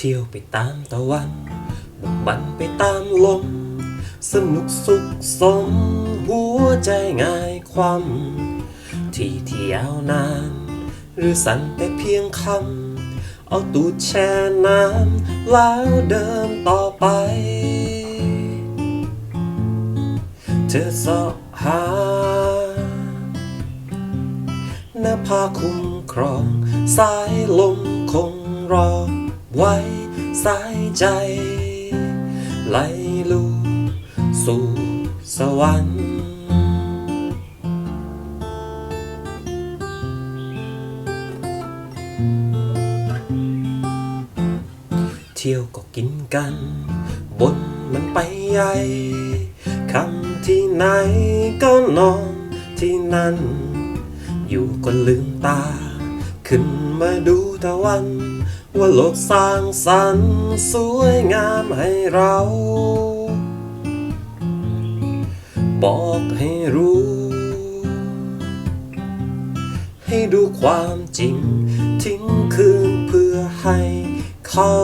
ที่ยวไปตามตะวันบุกบันไปตามลม สนุกสุขสม หัวใจง่ายความที่ที่ยาวนาน หรือสั่นไปเพียงคำ เอาตูดแช่น้ำแล้วเดินต่อไป เธอสอหาหน้าผาคุ้มครอง สายลมคงรอ ไว้สายใจ ไหลลูสู่สวรรค์เที่ยวก็กินกัน บนมันไปใหญ่คำที่ไหนก็นอนที่นั่น อยู่ก็ลืมตา ขึ้นมาดูตะวัน ว่าโลกสร้างสรรค์สวยงามให้เรา บอกให้รู้ ให้ดูความจริง ทิ้งคืนเพื่อให้เขา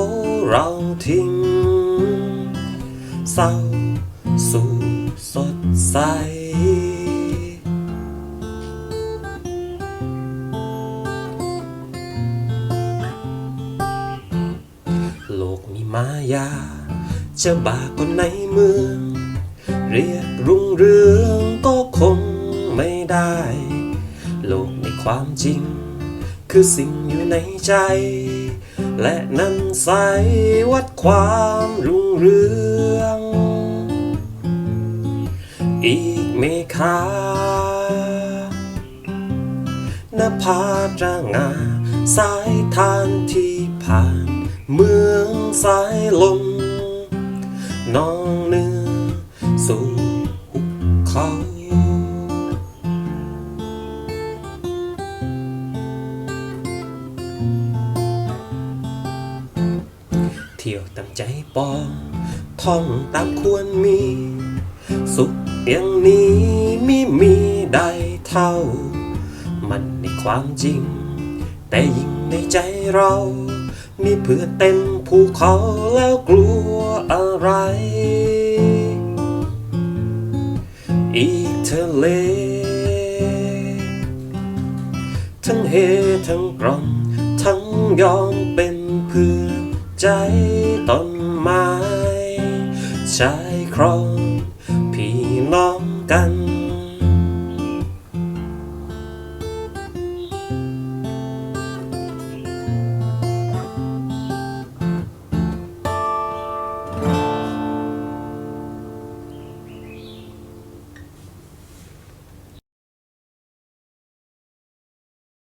เราทิ้งเศร้าสู่สดใส มายา จะบาก็ในเมือง เรียกรุ่งเรืองก็คงไม่ได้ โลกในความจริง คือสิ่งอยู่ในใจ และนั่นใสวัดความรุ่งเรือง อีกเมฆาหน้าผาตรงาสายทานที่ผ่าน เมืองสายลมน้องเนื้อสู่หุบเขาเที่ยวตามใจปองท่องตามควรมี สุขอย่างนี้ไม่มีใดเท่า มันในความจริง แต่ยิ่งในใจเรา มีเพื่อเต็มภูเขาแล้วกลัวอะไร อีกทะเล ทั้งเฮทั้งกรอมทั้งยอมเป็นเพื่อใจต้นไม้ชายครองพี่น้องกัน